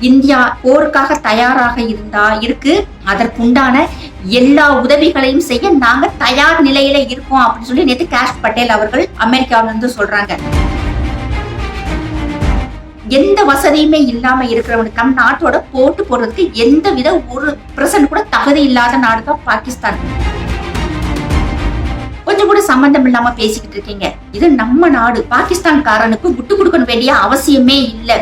India போருக்காக தயாராக இருந்தா இருக்கு. அதற்குண்டான எல்லா உதவிகளையும் செய்ய நாங்க தயார் நிலையில இருக்கோம் அப்படின்னு சொல்லி நேத்து கேஷ் பட்டேல் அவர்கள் அமெரிக்காவில இருந்து சொல்றாங்க. எந்த வசதியுமே இல்லாம இருக்கிறவனுக்கு நம் நாட்டோட போட்டு போடுறதுக்கு எந்த வித ஒரு பிரசன்ட் கூட தகுதி இல்லாத நாடு தான் பாகிஸ்தான். கொஞ்சம் கூட சம்பந்தம் இல்லாம பேசிக்கிட்டு இருக்கீங்க. இது நம்ம நாடு. பாகிஸ்தான்காரனுக்கு விட்டு கொடுக்க வேண்டிய அவசியமே இல்லை.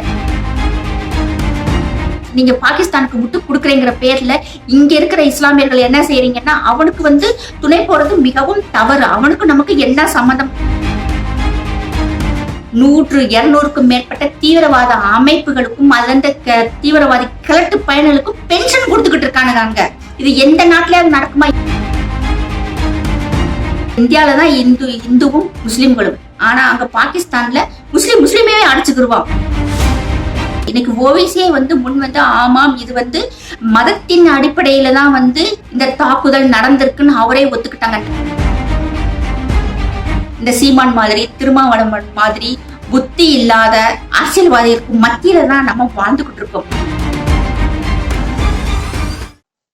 நீங்க பாகிஸ்தானுக்கு விட்டு கொடுக்குறேங்கிற பேர்ல இங்க இருக்கிற இஸ்லாமியர்கள் என்ன செய்யறீங்கன்னா அவனுக்கு வந்து துணை போறது மிகவும் தவறு. அவனுக்கு நமக்கு என்ன சம்மந்தம் நூற்று இருநூறுக்கும் மேற்பட்ட தீவிரவாத அமைப்புகளுக்கும் அந்த க- தீவிரவாதி கிழட்டு பயணங்களுக்கும் பென்ஷன் கொடுத்துக்கிட்டு இருக்கானுங்க அங்க. இது எந்த நாட்டிலயாவது நடக்குமா? இந்தியால தான் இந்து இந்துவும் முஸ்லிம்களும். ஆனா அங்க பாகிஸ்தான்ல முஸ்லிம் முஸ்லிமே அடிச்சுக்கிடுவான் இன்னைக்கு ஓவைசியே வந்து முன் வந்து ஆமாம் இது வந்து மதத்தின் அடிப்படையில தான் வந்து இந்த தாக்குதல் நடந்திருக்குன்னு அவரே ஒத்துக்கிட்டாங்க. இந்த சீமான் மாதிரி திருமாவளவன் மாதிரி புத்தி இல்லாத அரசியல்வாதிகளுக்கு மத்தியில தான் நம்ம வாழ்ந்துகிட்டு இருக்கோம்.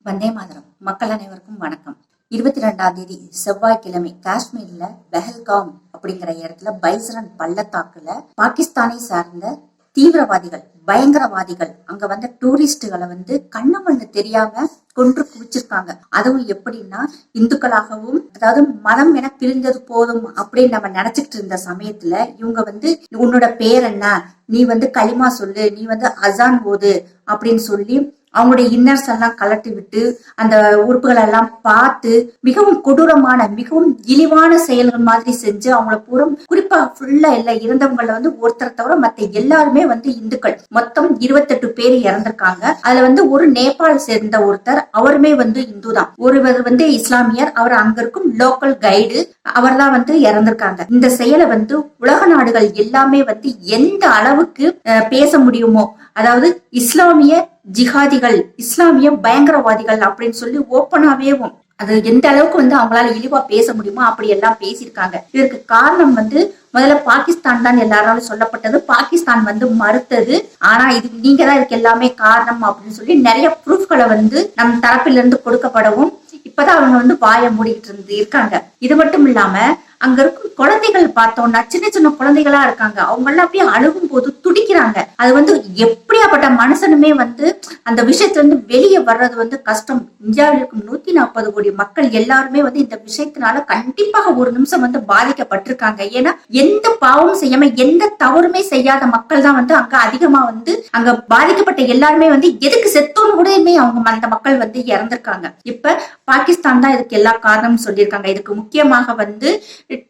வந்தே மாதரம். மக்கள் அனைவருக்கும் வணக்கம். இருபத்தி ரெண்டாம் தேதி செவ்வாய்க்கிழமை காஷ்மீர்ல பெஹல்காம் அப்படிங்கிற இடத்துல பைசரன் பள்ளத்தாக்குல பாகிஸ்தானை சார்ந்த தீவிரவாதிகள் பயங்கரவாதிகள். அங்க வந்த டூரிஸ்டுகளை வந்து கண்ணு மண்ணு தெரியாம கொன்று குவிச்சிருக்காங்க. அதுவும் எப்படின்னா இந்துக்களாகவும் அதாவது மதம் என பிரிந்தது போதும் அப்படின்னு நம்ம நினைச்சிட்டு இருந்த சமயத்துல இவங்க வந்து உன்னோட பேர் என்ன? நீ வந்து களிமா சொல்லு நீ வந்து அசான் ஓது அப்படின்னு சொல்லி அவங்களுடைய இன்னர்ஸ் எல்லாம் கலட்டி விட்டு அந்த உறுப்புகளை எல்லாம் பார்த்து மிகவும் கொடூரமான மிகவும் இழிவான செயல்கள் மாதிரி செஞ்சு அவங்கள பூரம் குறிப்பா ஃபுல்லா இல்ல இறந்தவங்கள வந்து ஒருத்தரை தவிர மத்த எல்லாருமே வந்து இந்துக்கள். மொத்தம் இருபத்தெட்டு பேர் இறந்திருக்காங்க. அதுல வந்து ஒரு நேபாள் சேர்ந்த ஒருத்தர் அவருமே வந்து இந்து தான். ஒருவர் வந்து இஸ்லாமியர் அவர் அங்க இருக்கும் லோக்கல் கைடு அவர் தான் வந்து இறந்திருக்காங்க. இந்த செயலை வந்து உலக நாடுகள் எல்லாமே வந்து எந்த அளவுக்கு பேச முடியுமோ அதாவது இஸ்லாமிய ஜிஹாதிகள் இஸ்லாமிய பயங்கரவாதிகள் அப்படின்னு சொல்லி ஓப்பனாவேவும் அது எந்த அளவுக்கு வந்து அவங்களால இழிவா பேச முடியுமோ அப்படி எல்லாம் பேசியிருக்காங்க. இதற்கு காரணம் வந்து முதல்ல பாகிஸ்தான் தான் எல்லாராலும் சொல்லப்பட்டது. பாகிஸ்தான் வந்து மறுத்தது. ஆனா இது நீங்க தான் இதுக்கு எல்லாமே காரணம் அப்படின்னு சொல்லி நிறைய ப்ரூஃப்களை வந்து நம் தரப்பிலிருந்து கொடுக்கப்படவும் இப்பதான் அவங்க வந்து வாய மூடிக்கிட்டு இருந்து இருக்காங்க இது மட்டும் இல்லாம அங்க இருக்கும் குழந்தைகள் பார்த்தோம்னா சின்ன சின்ன குழந்தைகளா இருக்காங்க. அவங்க எல்லாம் அப்படியே அழுகும் போது துடிக்கிறாங்க. அது வந்து எப்படியாப்பட்ட மனுஷனுமே வந்து அந்த விஷயத்துல இருந்து வெளியே வர்றது வந்து கஷ்டம். இந்தியாவில் இருக்கும் நூத்தி நாற்பது கோடி மக்கள் எல்லாருமே வந்து இந்த விஷயத்தினால கண்டிப்பாக ஒரு நிமிஷம் வந்து பாதிக்கப்பட்டிருக்காங்க. ஏன்னா எந்த பாவமும் செய்யாம எந்த தவறுமே செய்யாத மக்கள் தான் வந்து அங்க அதிகமா வந்து அங்க பாதிக்கப்பட்ட எல்லாருமே வந்து எதுக்கு செத்தோன்னு கூடயுமே அவங்க அந்த மக்கள் வந்து இறந்திருக்காங்க. இப்ப பாகிஸ்தான் தான் இதுக்கு எல்லா காரணமும் சொல்லியிருக்காங்க. இதுக்கு முக்கியமாக வந்து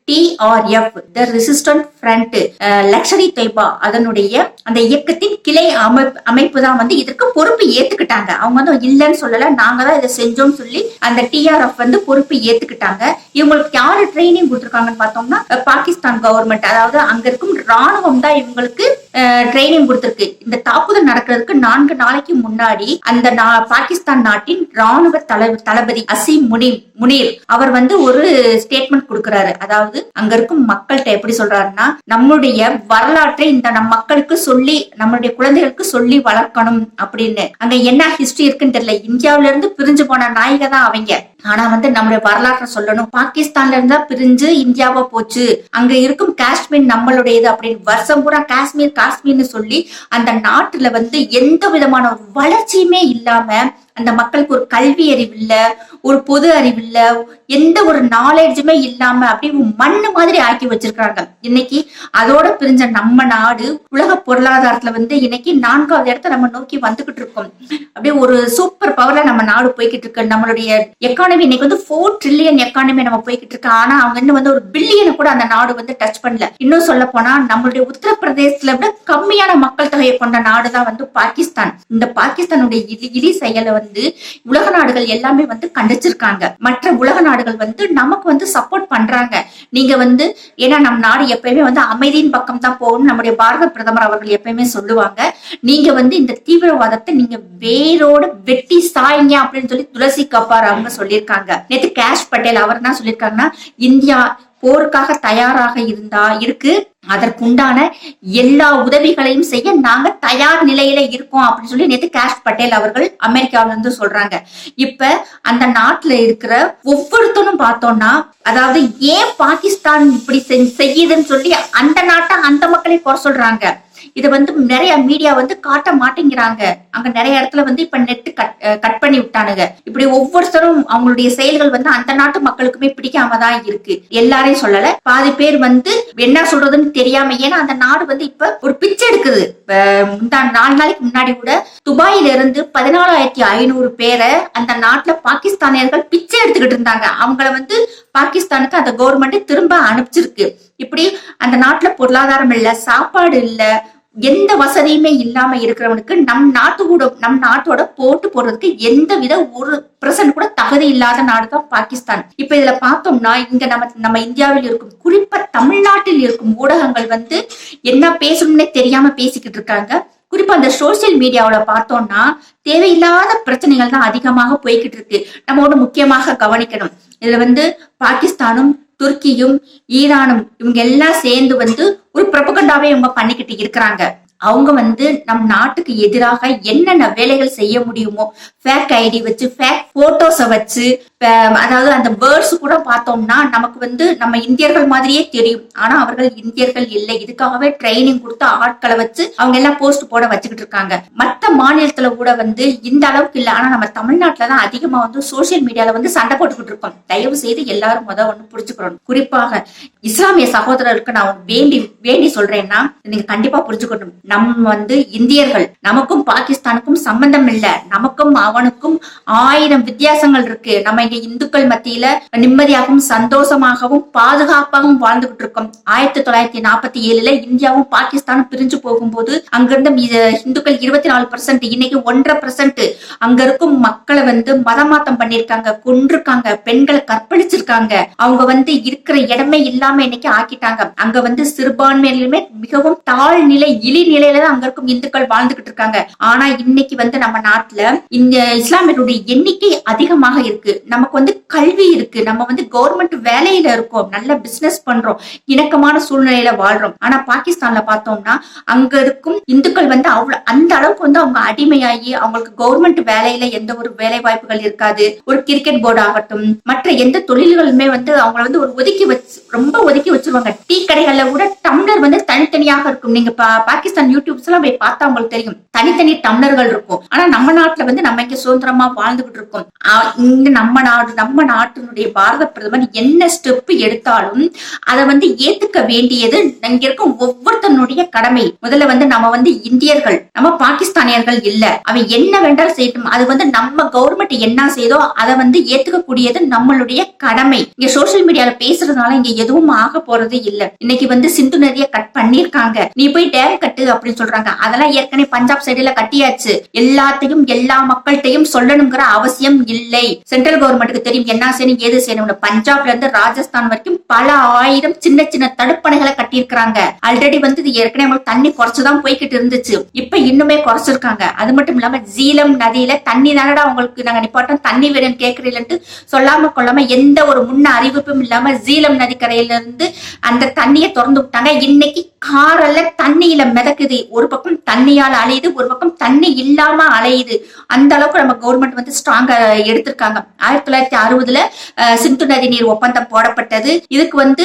TRF the resistant front Lashkar Taiba அதனுடைய அந்த இயக்கத்தின் கிளை அமைப்பு அமைப்பு தான் வந்து இதற்கு பொறுப்பு ஏத்துக்கிட்டாங்க. அவங்க வந்து இல்லைன்னு சொல்லல நாங்க தான் இதை செஞ்சோம்னு சொல்லி அந்த டிஆர்எஃப் வந்து பொறுப்பு ஏத்துக்கிட்டாங்க. இவங்களுக்கு யாரு ட்ரைனிங் கொடுத்துருக்காங்கன்னு பார்த்தோம்னா பாகிஸ்தான் கவர்மெண்ட் அதாவது அங்க இருக்கும் ராணுவம் தான் இவங்களுக்கு ட்ரைனிங் கொடுத்துருக்கு. இந்த தாக்குதல் நடக்கிறதுக்கு நான்கு நாளைக்கு முன்னாடி அந்த நா- பாகிஸ்தான் நாட்டின் ராணுவ தள தளபதி அசீம் முனி முனீர் அவர் வந்து ஒரு ஸ்டேட்மெண்ட் கொடுக்கிறாரு. அதாவது அங்க இருக்கும் மக்கள்கிட்ட எப்படி சொல்றாருன்னா நம்முடைய வரலாற்றை இந்த நம் மக்களுக்கு சொல்லி நம்மளுடைய குழந்தைகளுக்கு சொல்லி வளர்க்கணும் அப்படின்னு. அங்க என்ன ஹிஸ்டரி இருக்குன்னு தெரியல. இந்தியாவில இருந்து பிரிஞ்சு போன நாய்க தான் அவங்க. ஆனா வந்து நம்மளுடைய வரலாற்றை சொல்லணும். பாகிஸ்தான்ல இருந்தா பிரிஞ்சு இந்தியாவா போச்சு. அங்க இருக்கும் காஷ்மீர் நம்மளுடையது அப்படின்னு வருஷம் பூரா காஷ்மீர் காஷ்மீர்னு சொல்லி அந்த நாட்டுல வந்து எந்த விதமான ஒரு வளர்ச்சியுமே இல்லாம அந்த மக்களுக்கு ஒரு கல்வி அறிவு இல்ல ஒரு பொது அறிவு இல்ல எந்த ஒரு நாலேஜுமே இல்லாம அப்படியே மண்ணு மாதிரி ஆக்கி வச்சிருக்காங்க இன்னைக்கு அதோட பிரிஞ்ச நம்ம நாடு உலக பொருளாதாரத்துல வந்து இன்னைக்கு நான்காவது இடத்த நம்ம நோக்கி வந்துகிட்டு இருக்கோம். அப்படியே ஒரு சூப்பர் பவர்ல நம்ம நாடு போய்கிட்டு இருக்கு. நம்மளுடைய எக்கானமி இன்னைக்கு வந்து ஃபோர் ட்ரில்லியன் எக்கானமி நம்ம போய்கிட்டு இருக்கு. ஆனா அவங்க இன்னும் வந்து ஒரு பில்லியனை கூட அந்த நாடு வந்து டச் பண்ணல. இன்னும் சொல்ல போனா நம்மளுடைய உத்தரப்பிரதேசத்துல விட கம்மியான மக்கள் தொகையை கொண்ட நாடு தான் வந்து பாகிஸ்தான். இந்த பாகிஸ்தானுடைய இலி இலி செயலை வந்து உலக நாடுகள் எல்லாமே வந்து கண்டிச்சிருக்காங்க. மற்ற உலக நாடுகள் வந்து நமக்கு வந்து சப்போர்ட் பண்றாங்க. நீங்க வந்து ஏன்னா நம் நாடு எப்பயுமே வந்து அமைதியின் பக்கம் தான் போகணும் நம்முடைய பாரத பிரதமர் அவர்கள் எப்பயுமே சொல்லுவாங்க. நீங்க வந்து இந்த தீவிரவாதத்தை நீங்க வேரோட வெட்டி சாய்ங்க அப்படின்னு சொல்லி துளசி கப்பார் அவங்க சொல்லியிருக்காங்க. நேற்று கேஷ் பட்டேல் அவர் தான் சொல்லியிருக்காங்கன்னா இந்தியா போருக்காக தயாராக இருந்தா இருக்கு. அதற்குண்டான எல்லா உதவிகளையும் செய்ய நாங்க தயார் நிலையில இருக்கோம் அப்படின்னு சொல்லி நேத்து கேஷ் பட்டேல் அவர்கள் அமெரிக்காவில இருந்து சொல்றாங்க. இப்ப அந்த நாட்டுல இருக்கிற ஒவ்வொருத்தனும் பார்த்தோம்னா அதாவது ஏன் பாகிஸ்தான் இப்படி செய்- செய்யுதுன்னு சொல்லி அந்த நாட்டை அந்த மக்களை குறை சொல்றாங்க. இதை வந்து நிறைய மீடியா வந்து காட்ட மாட்டேங்கிறாங்க. அங்க நிறைய இடத்துல வந்து இப்ப நெட் கட் கட் பண்ணி விட்டானுங்க. இப்படி ஒவ்வொருத்தரும் அவங்களுடைய செயல்கள் வந்து அந்த நாட்டு மக்களுக்குமே பிடிக்காம தான் இருக்கு. எல்லாரையும் சொல்லல. பாதி பேர் வந்து என்ன சொல்றதுன்னு தெரியாம ஏன்னா அந்த நாடு வந்து இப்ப ஒரு பிச்சை எடுக்குது. நாலு நாளைக்கு முன்னாடி கூட துபாயில இருந்து பதினாலாயிரத்தி ஐநூறு பேரை அந்த நாட்டுல பாகிஸ்தானியர்கள் பிச்சை எடுத்துக்கிட்டு இருந்தாங்க. அவங்கள வந்து பாகிஸ்தானுக்கு அந்த கவர்மெண்ட் திரும்ப அனுப்பிச்சிருக்கு. இப்படி அந்த நாட்டுல பொருளாதாரம் இல்ல சாப்பாடு இல்ல எந்த வசதியுமே இல்லாம இருக்கிறவனுக்கு நம் நாட்டு கூட நம் நாட்டோட போட்டு போடுறதுக்கு எந்த வித ஒரு பிரசன்ட் கூட தகுதி இல்லாத நாடு தான் பாகிஸ்தான். இப்ப இதுல பார்த்தோம்னா இங்க நம்ம நம்ம இந்தியாவில் இருக்கும் குறிப்பா தமிழ்நாட்டில் இருக்கும் ஊடகங்கள் வந்து என்ன பேசணும்னே தெரியாம பேசிக்கிட்டு இருக்காங்க. குறிப்பா அந்த சோசியல் மீடியாவுல பார்த்தோம்னா தேவையில்லாத பிரச்சனைகள் தான் அதிகமாக போய்கிட்டு இருக்கு. நம்ம ஒண்ணு முக்கியமாக கவனிக்கணும். இதுல வந்து பாகிஸ்தானும் துருக்கியும் ஈரானும் இவங்க எல்லாம் சேர்ந்து வந்து ஒரு பிரபகண்டாவே இவங்க பண்ணிக்கிட்டு இருக்கிறாங்க. அவங்க வந்து நம் நாட்டுக்கு எதிராக என்னென்ன வேலைகள் செய்ய முடியுமோ ஃபேக் ஐடி வச்சு ஃபேக் போட்டோஸை வச்சு அதாவது அந்த வேர்ட்ஸ் கூட பார்த்தோம்னா நமக்கு வந்து நம்ம இந்தியர்கள் மாதிரியே தெரியும். ஆனா அவர்கள் இந்தியர்கள் இல்லை. இதுக்காகவே ட்ரைனிங் கொடுத்து ஆட்களை வச்சு அவங்க எல்லாம் போஸ்ட் போட வச்சுக்கிட்டு இருக்காங்க. மத்த மாநிலத்துல கூட வந்து இந்த அளவுக்கு இல்ல. ஆனா நம்ம தமிழ்நாட்டுல தான் அதிகமா வந்து சோசியல் மீடியால வந்து சண்டை போட்டுக்கிட்டு இருக்கோம். தயவு செய்து எல்லாரும் முத ஒண்ணு புரிஞ்சுக்கிறோம் குறிப்பாக இஸ்லாமிய சகோதரருக்கு நான் வேண்டி வேண்டி சொல்றேன்னா நீங்க கண்டிப்பா புரிஞ்சுக்கணும். நம்ம வந்து இந்தியர்கள் நமக்கும் பாகிஸ்தானுக்கும் சம்பந்தம் இல்ல. நமக்கும் அவனுக்கும் ஆயிரம் வித்தியாசங்கள் இருக்கு. நம்ம இங்க இந்துக்கள் மத்தியில நிம்மதியாகவும் சந்தோஷமாகவும் பாதுகாப்பாகவும் வாழ்ந்துகிட்டு இருக்கோம். ஆயிரத்தி தொள்ளாயிரத்தி நாற்பத்தி ஏழுல இந்தியாவும் பாகிஸ்தானும் பிரிஞ்சு போகும்போது அங்கிருந்த இந்துக்கள் இருபத்தி நாலு பர்சன்ட் இன்னைக்கு ஒன்றரை பர்சன்ட் அங்க இருக்கும் மக்களை வந்து மதமாத்தம் பண்ணிருக்காங்க கொன்றிருக்காங்க பெண்களை கற்பழிச்சிருக்காங்க. அவங்க வந்து இருக்கிற இடமே இல்லாம இன்னைக்கு ஆக்கிட்டாங்க. அங்க வந்து சிறுபான்மையிலுமே மிகவும் தாழ்நிலை இழிநிலையில தான் அங்க இருக்கும் இந்துக்கள் வாழ்ந்துகிட்டு இருக்காங்க. ஆனா இன்னைக்கு வந்து நம்ம நாட்டுல இந்த இஸ்லாமியருடைய எண்ணிக்கை அதிகமாக இருக்கு. நம்ம நமக்கு வந்து கல்வி இருக்கு. நம்ம வந்து கவர்மெண்ட் வேலையில இருக்கோம். நல்ல பிசினஸ் பண்றோம். இணக்கமான சூழ்நிலையில வாழ்றோம். ஆனா பாகிஸ்தான்ல பார்த்தோம்னா அங்க இருக்கும் இந்துக்கள் வந்து அவ்வளவு அந்த அளவுக்கு வந்து அவங்க அடிமையாகி அவங்களுக்கு கவர்மெண்ட் வேலையில எந்த ஒரு வேலை வாய்ப்புகள் இருக்காது. ஒரு கிரிக்கெட் போர்டு ஆகட்டும் மற்ற எந்த தொழில்களுமே வந்து அவங்கள வந்து ஒரு ஒதுக்கி வச்சு ரொம்ப ஒதுக்கி வச்சிருவாங்க. டீ கடைகள்ல கூட டம்ளர் வந்து தனித்தனியாக இருக்கும். நீங்க பா- பாகிஸ்தான் யூடியூப்ஸ் எல்லாம் போய் பார்த்தா உங்களுக்கு தெரியும். தனித்தனி டம்ளர்கள் இருக்கும். ஆனா நம்ம நாட்டுல வந்து நம்ம இங்க சுதந்திரமா வாழ்ந்துகிட்டு இருக்கோம். இங்க நம்ம நாடு நம்ம நாட்டினுடைய பாரத பிரதமர் என்ன ஸ்டெப் எடுத்தாலும் அதை வந்து ஏத்துக்க வேண்டியது இங்க இருக்கும் ஒவ்வொருத்தனுடைய கடமை. முதல்ல வந்து நம்ம வந்து இந்தியர்கள் நம்ம பாகிஸ்தானியர்கள் இல்ல. அவன் என்ன வேண்டாலும் செய்யட்டும். அது வந்து நம்ம கவர்மெண்ட் என்ன செய்தோ அதை வந்து ஏத்துக்க கூடியது நம்மளுடைய கடமை. இங்க சோசியல் மீடியால பேசுறதுனால இங்க எதுவும் ஆக போறது இல்ல. இன்னைக்கு வந்து சிந்து நதியை கட் பண்ணிருக்காங்க நீ போய் டேம் கட்டு அப்படின்னு சொல்றாங்க. அதெல்லாம் ஏற்கனவே பஞ்சாப் சைடுல கட்டியாச்சு. எல்லாத்தையும் எல்லா மக்கள்கிட்டையும் சொல்லணுங்கிற அவசியம் இல்லை. சென்ட்ரல் கவர்மெண்ட் கவர்மெண்ட்டுக்கு தெரியும் என்ன செய்யணும் ஏது செய்யணும்னு பஞ்சாப்ல இருந்து ராஜஸ்தான் வரைக்கும் பல ஆயிரம் சின்ன சின்ன தடுப்பணைகளை கட்டியிருக்கிறாங்க. ஆல்ரெடி வந்து இது ஏற்கனவே தண்ணி குறைச்சுதான் போய்கிட்டு இருந்துச்சு. இப்ப இன்னுமே குறைச்சிருக்காங்க. அது மட்டும் இல்லாம ஜீலம் நதியில தண்ணி தானடா உங்களுக்கு நாங்க நிப்பாட்டம் தண்ணி வேணும் கேக்குறீங்கன்ட்டு சொல்லாம கொள்ளாம எந்த ஒரு முன்ன அறிவிப்பும் இல்லாம ஜீலம் நதிக்கரையில இருந்து அந்த தண்ணியை திறந்து விட்டாங்க. இன்னைக்கு காரெல்லாம் தண்ணியில மிதக்குது. ஒரு பக்கம் தண்ணியால அலையுது ஒரு பக்கம் தண்ணி இல்லாம அலையுது. அந்த அளவுக்கு நம்ம கவர்மெண்ட் வந்து ஸ்ட்ராங்கா எடுத்திருக்காங்க. ஆயிரத்தி தொள்ளாயிரத்தி அறுபதுல சிந்து நதி நீர் ஒப்பந்தம் போடப்பட்டது. இதுக்கு வந்து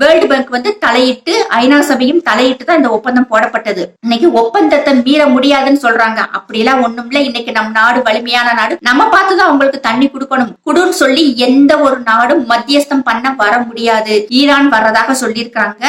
வேர்ல்டு பேங்க் வந்து தலையிட்டு ஐநா சபையும் தலையிட்டு தான் இந்த ஒப்பந்தம் போடப்பட்டது. இன்னைக்கு ஒப்பந்தத்தை மீற முடியாதுன்னு சொல்றாங்க. அப்படியெல்லாம் ஒண்ணும் இல்ல. இன்னைக்கு நம் நாடு வலிமையான நாடு. நம்ம பார்த்துதான் அவங்களுக்கு தண்ணி கொடுக்கணும். குடுன்னு சொல்லி எந்த ஒரு நாடும் மத்தியஸ்தம் பண்ண வர முடியாது. ஈரான் வர்றதாக சொல்லியிருக்காங்க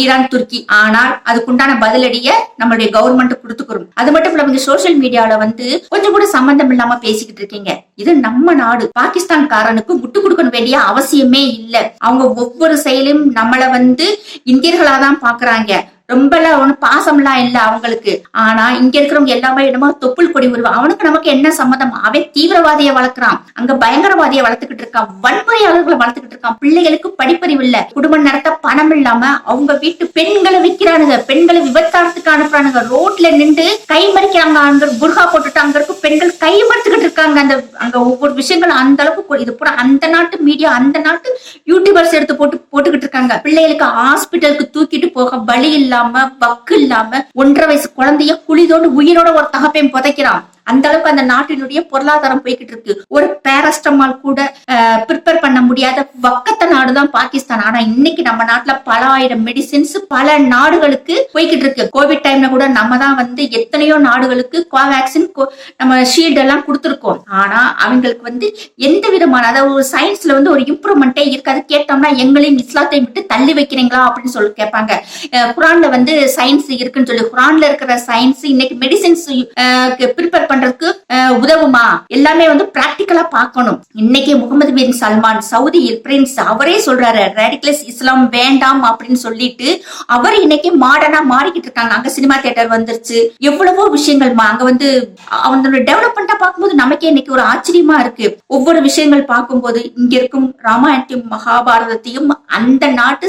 ஈரான் துருக்கி. ஆனால் அதுக்குண்டான பதிலடிய நம்மளுடைய கவர்மெண்ட் கொடுத்துக்கிறோம் அது மட்டும் இல்லாம சோசியல் மீடியால வந்து கொஞ்சம் கூட சம்பந்தம் இல்லாம பேசிக்கிட்டு இருக்கீங்க. இது நம்ம நாடு பாகிஸ்தான்காரனுக்கு முட்டு கொடுக்க வேண்டிய அவசியமே இல்லை. அவங்க ஒவ்வொரு செயலையும் நம்மள வந்து இந்தியர்களாதான் பாக்குறாங்க ரொம்பலாம் ஒன்றும் பாசம்லாம் இல்லை அவங்களுக்கு. ஆனா இங்க இருக்கிறவங்க எல்லாமே என்னமோ தொப்புள் கொடி உருவா அவனுக்கு நமக்கு என்ன சம்மதம்? அவன் தீவிரவாதியை வளர்க்குறான். அங்க பயங்கரவாதியை வளர்த்துக்கிட்டு இருக்கான். வன்முறையாளர்களை வளர்த்துக்கிட்டு இருக்கான். பிள்ளைகளுக்கு படிப்பறிவு இல்ல. குடும்பம் நடத்த பணம் இல்லாம அவங்க வீட்டு பெண்களை விற்கிறானுங்க பெண்களை விபத்தாரத்துக்கு அனுப்புறானுங்க. ரோட்ல நின்று கை மறிக்கிறாங்க. அங்க புர்கா போட்டுட்டு அங்க இருக்கும் பெண்கள் கை மறுத்துக்கிட்டு இருக்காங்க. அந்த அங்க ஒவ்வொரு விஷயங்களும் அந்த அளவுக்கு இது பூரா அந்த நாட்டு மீடியா அந்த நாட்டு யூடியூபர்ஸ் எடுத்து போட்டு போட்டுக்கிட்டு இருக்காங்க. பிள்ளைகளுக்கு ஹாஸ்பிட்டலுக்கு தூக்கிட்டு போக வழி இல்லாம பக்கு இல்லாம ஒன்றரை வயசு குழந்தைய குளிதோடு உயிரோட ஒரு தகப்பையும் புதைக்கிறான். அந்த அளவுக்கு அந்த நாட்டினுடைய பொருளாதாரம் போய்கிட்டு இருக்கு. ஒரு பேரஸ்டமால் கூட ப்ரிப்பேர் பண்ண முடியாத வக்கத்த நாடுதான் பாகிஸ்தான். ஆனா இன்னைக்கு நம்ம நாட்டுல பல ஆயிரம் மெடிசின்ஸ் பல நாடுகளுக்கு போய்கிட்டு இருக்கு. கோவிட் டைம்ல கூட நம்ம தான் வந்து எத்தனையோ நாடுகளுக்கு கோவேக்சின் நம்ம ஷீல்டு எல்லாம் கொடுத்துருக்கோம். ஆனா அவங்களுக்கு வந்து எந்த விதமான அதாவது ஒரு சயின்ஸ்ல வந்து ஒரு இம்ப்ரூவ்மெண்ட்டே இருக்காது. கேட்டோம்னா எங்களையும் இஸ்லாத்தையும் விட்டு தள்ளி வைக்கிறீங்களா அப்படின்னு சொல்லி கேட்பாங்க. குரான்ல வந்து சயின்ஸ் இருக்குன்னு சொல்லி குரான்ல இருக்கிற சயின்ஸ் இன்னைக்கு மெடிசின்ஸ் ப்ரிப்பேர் பண்றதுக்கு உதவுமா? எல்லாமே வந்து பிராக்டிக்கலா பார்க்கணும். இன்னைக்கு Mohammed bin Salman Saudi prince அவரே சொல்றாரு ரேடிகலஸ் இஸ்லாம் வேண்டாம் அப்படின்னு சொல்லிட்டு அவர் இன்னைக்கு மாடர்னா மாறிக்கிட்டு இருக்காங்க. அங்க சினிமா தியேட்டர் வந்துருச்சு. எவ்வளவோ விஷயங்கள் அங்க வந்து அவங்களோட டெவலப்மெண்டா பார்க்கும்போது நமக்கே இன்னைக்கு ஒரு ஆச்சரியமா இருக்கு. ஒவ்வொரு விஷயங்கள் பார்க்கும்போது இங்க இருக்கும் ராமாயணத்தையும் மகாபாரதத்தையும் அந்த நாட்டு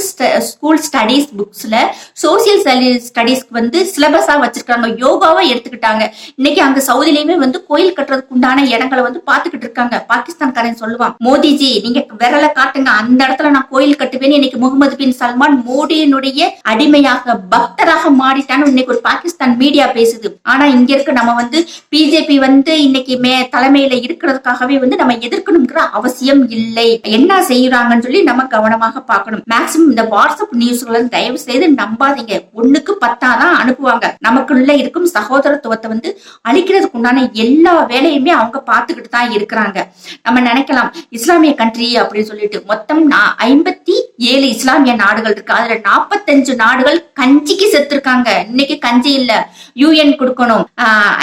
ஸ்கூல் ஸ்டடீஸ் புக்ஸ்ல சோசியல் ஸ்டடீஸ்க்கு வந்து சிலபஸா வச்சிருக்காங்க. யோகாவை எடுத்துக்கிட்டாங்க. இன்னைக்கு அங்க சவுதிலையுமே வந்து கோயில் கட்டுறதுக்கு உண்டான இடங்களை வந்து பாத்துக்கிட்டு இருக்காங்க. பாகிஸ்தான்காரன் சொல்லுவான் மோடிஜி நீங்க விரல காட்டுங்க. அந்த இடத்துல நான் கோயில் கட்டுவேன்னு இன்னைக்கு முகமது பின் சல்மான் மோடியினுடைய அடிமையாக பக்தராக மாறிட்டான்னு இன்னைக்கு ஒரு பாகிஸ்தான் மீடியா பேசுது. ஆனா இங்க இருக்க நம்ம வந்து பிஜேபி வந்து இன்னைக்கு மே தலைமையில இருக்கிறதுக்காகவே வந்து நம்ம எதிர்க்கணுங்கிற அவசியம் இல்லை. என்ன செய்யறாங்கன்னு சொல்லி நம்ம கவனமாக பார்க்கணும். மேக்சிமம் இந்த வாட்ஸ்அப் நியூஸ்களை தயவு செய்து நம்பாதீங்க. ஒண்ணுக்கு பத்தாதான் அனுப்புவாங்க. நமக்குள்ள இருக்கும் சகோதரத்துவத்தை வந்து அழிக்கிறதுக்கு உண்டான எல்லா வேலையுமே அவங்க பார்த்துக்கிட்டு தான் இருக்கிறாங்க. நம்ம நினைக்கலாம் இஸ்லாமிய கண்ட்ரி அப்படின்னு சொல்லிட்டு மொத்தம் ஐம்பத்தி ஏழு இஸ்லாமிய நாடுகள் இருக்கு. அதுல நாற்பத்தஞ்சு நாடுகள் கஞ்சிக்கு செத்துருக்காங்க. இன்னைக்கு கஞ்சி இல்ல யூஎன் கொடுக்கணும்.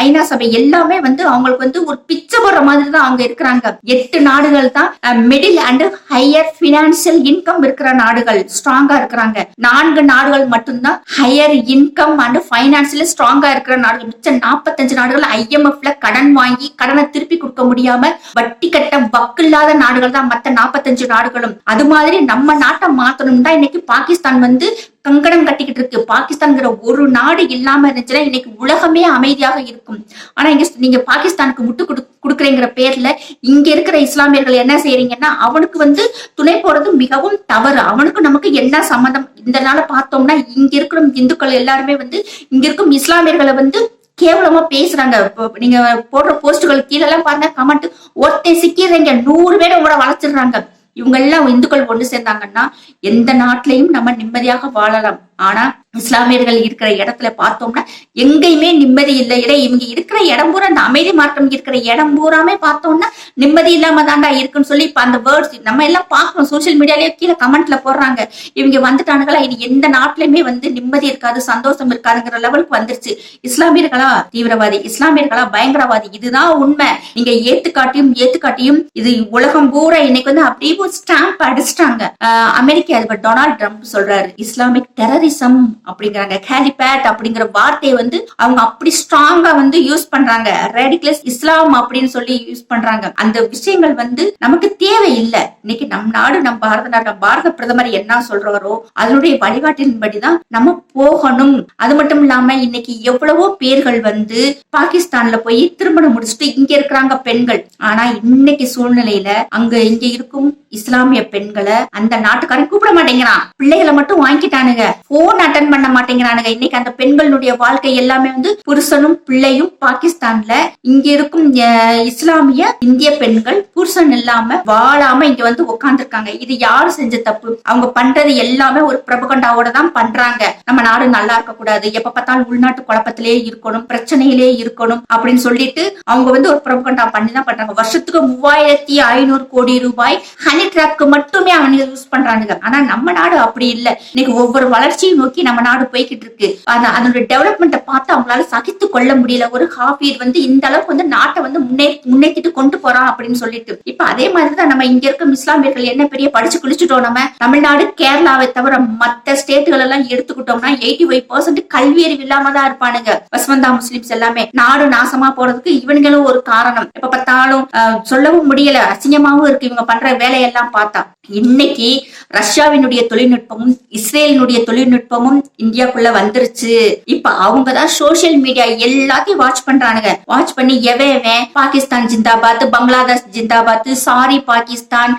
ஐநா சபை எல்லாமே வந்து அவங்களுக்கு வந்து ஒரு பிச்சை போடுற மாதிரி தான் அவங்க இருக்கிறாங்க. எட்டு நாடுகள் தான் middle and higher financial income இருக்கிற நாடுகள் ஸ்ட்ராங்கா இருக்கிறாங்க. நான்கு நாடுகள் மட்டும்தான் ஹையர் இன்கம் அண்ட் பைனான்சியல ஸ்ட்ராங்கா இருக்கிற நாடுகள். மிச்சம் நாற்பத்தஞ்சு நாடுகள் ஐஎம்எஃப்ல கடன் வாங்கி கடனை திருப்பி கொடுக்க முடியாம வட்டி கட்ட வக்கில்லாத நாடுகள் தான் மத்த நாற்பத்தஞ்சு நாடுகளும். அது மாதிரி நம்ம நாட்டை மாத்தணும் தான் இன்னைக்கு பாகிஸ்தான் வந்து கங்கடம் கட்டிக்கிட்டு இருக்கு. பாகிஸ்தான்ங்கிற ஒரு நாடு இல்லாம இருந்துச்சுன்னா இன்னைக்கு உலகமே அமைதியாக இருக்கும். ஆனா இங்க நீங்க பாகிஸ்தானுக்கு முட்டு கொடு கொடுக்குறேங்கிற பேர்ல இங்க இருக்கிற இஸ்லாமியர்கள் என்ன செய்யறீங்கன்னா அவனுக்கு வந்து துணை போறது மிகவும் தவறு. அவனுக்கு நமக்கு என்ன சம்மந்தம் இந்த நாள பார்த்தோம்னா இங்க இருக்கிற இந்துக்கள் எல்லாருமே வந்து இங்க இருக்கும் இஸ்லாமியர்களை வந்து கேவலமா பேசுறாங்க. நீங்க போடுற போஸ்டுகள் கீழெல்லாம் பாருங்க கமெண்ட் ஒருத்தர் சிக்கிறீங்க நூறு பேரை உங்களை வளர்ச்சிடுறாங்க இவங்க எல்லாம் இந்துக்கள் ஒன்று சேர்ந்தாங்கன்னா எந்த நாட்டிலையும் நம்ம நிம்மதியாக வாழலாம். ஆனா இஸ்லாமியர்கள் இருக்கிற இடத்துல பார்த்தோம்னா எங்கேயுமே நிம்மதி இல்லை. இட இவங்க இருக்கிற இடம் பூரா அந்த அமைதி மார்க்கம் இருக்கிற இடம் பூராமே பார்த்தோம்னா நிம்மதி இல்லாம தாண்டா இருக்குன்னு சொல்லி இப்ப அந்த வேர்ட்ஸ் நம்ம எல்லாம் பார்க்கணும் சோசியல் மீடியாலயே கீழே கமெண்ட்ல போடுறாங்க. இவங்க வந்துட்டானுங்களா? இனி எந்த நாட்டிலுமே வந்து நிம்மதி இருக்காது சந்தோஷம் இருக்காதுங்கிற லெவலுக்கு வந்துருச்சு. இஸ்லாமியர்களா? தீவிரவாதி. இஸ்லாமியர்களா? பயங்கரவாதி. இதுதான் உண்மை. நீங்க ஏத்துக்காட்டியும் ஏத்துக்காட்டியும் இது உலகம் பூரா இன்னைக்கு வந்து அப்படியே ஸ்டாம்ப் அடிச்சிட்டாங்க. அமெரிக்க அதிபர் டொனால்ட் ட்ரம்ப் சொல்றாரு இஸ்லாமிக் கேலிசம் அப்படிங்கிறாங்க. கேலிபேட் அப்படிங்கிற வார்த்தையை வந்து அவங்க அப்படி ஸ்ட்ராங்கா வந்து யூஸ் பண்றாங்க. ரேடிகலஸ் இஸ்லாம் அப்படின்னு சொல்லி யூஸ் பண்றாங்க. அந்த விஷயங்கள் வந்து நமக்கு தேவை இல்லை இன்னைக்கு நம் நாடு நம் பாரத நாடு பாரத பிரதமர் என்ன சொல்றாரோ அதனுடைய வழிகாட்டின்படிதான் நம்ம போகணும். அது மட்டும் இல்லாம இன்னைக்கு எவ்வளவோ பேர்கள் வந்து பாகிஸ்தான்ல போய் திருமணம் முடிச்சுட்டு இங்க இருக்கிறாங்க பெண்கள். ஆனா இன்னைக்கு சூழ்நிலையில அங்க இங்க இருக்கும் இஸ்லாமிய பெண்களை அந்த நாட்டுக்காரன் கூப்பிட மாட்டேங்கிறான். பிள்ளைகளை மட்டும் வாங்கிட்டானுங்க. போன் அட்டன் பண்ண மாட்டேங்கிறானுங்க. இன்னைக்கு அந்த பெண்களுடைய வாழ்க்கை எல்லாமே வந்து புருஷனும் பிள்ளையும் பாகிஸ்தான்ல இங்க இருக்கும் இஸ்லாமிய இந்திய பெண்கள் புருஷன் இல்லாம வாழாம இங்க வந்து உட்கார்ந்துருக்காங்க இது யாரு செஞ்ச தப்பு? அவங்க பண்றது எல்லாமே ஒரு பிரபகண்டாவோட தான் பண்றாங்க. நம்ம நாடு நல்லா இருக்க கூடாது எப்ப பார்த்தாலும் உள்நாட்டு குழப்பத்திலே இருக்கணும் பிரச்சனையிலே இருக்கணும் அப்படின்னு சொல்லிட்டு அவங்க வந்து ஒரு பிரபகண்டா பண்ணி தான் பண்றாங்க. வருஷத்துக்கு மூவாயிரத்தி ஐநூறு கோடி ரூபாய் ஹனி ட்ராப்க்கு மட்டுமே அவங்க யூஸ் பண்றாங்க ஆனா நம்ம நாடு அப்படி இல்ல. இன்னைக்கு ஒவ்வொரு வளர்ச்சி வளர்ச்சியை நோக்கி நம்ம நாடு போய்கிட்டு இருக்கு. அதனுடைய டெவலப்மெண்ட்டை பார்த்து அவங்களால சகித்து கொள்ள முடியல. ஒரு ஹாஃபீர் வந்து இந்த அளவுக்கு வந்து நாட்டை வந்து முன்னே முன்னேற்றிட்டு கொண்டு போறான் அப்படின்னு சொல்லிட்டு. இப்ப அதே மாதிரிதான் நம்ம இங்க இருக்க இஸ்லாமியர்கள் என்ன பெரிய படிச்சு குளிச்சுட்டோம் நம்ம. தமிழ்நாடு கேரளாவை தவிர மத்த ஸ்டேட்டுகள் எல்லாம் எடுத்துக்கிட்டோம்னா எயிட்டி ஃபைவ் பர்சன்ட் கல்வி அறிவு இல்லாம தான் இருப்பானுங்க. வசவந்தா முஸ்லிம்ஸ் எல்லாமே. நாடு நாசமா போறதுக்கு இவனுங்களும் ஒரு காரணம். எப்ப பார்த்தாலும் அஹ், சொல்லவும் முடியல. அசிங்கமாவும் இருக்கு இவங்க பண்ற வேலையெல்லாம் பார்த்தா. இன்னைக்கு ரஷ்யாவினுடைய தொழில்நுட்பமும் இஸ்ரேலினுடைய தொழில்நுட்பமும் இந்தியாக்குள்ள வந்துருச்சு. இப்ப அவங்க தான் சோசியல் மீடியா எல்லாத்தையும் வாட்ச் பண்றானுங்க. வாட்ச் பண்ணி எவன் எவன்? பாகிஸ்தான் ஜிந்தாபாத் Bangladesh zindabad sorry Pakistan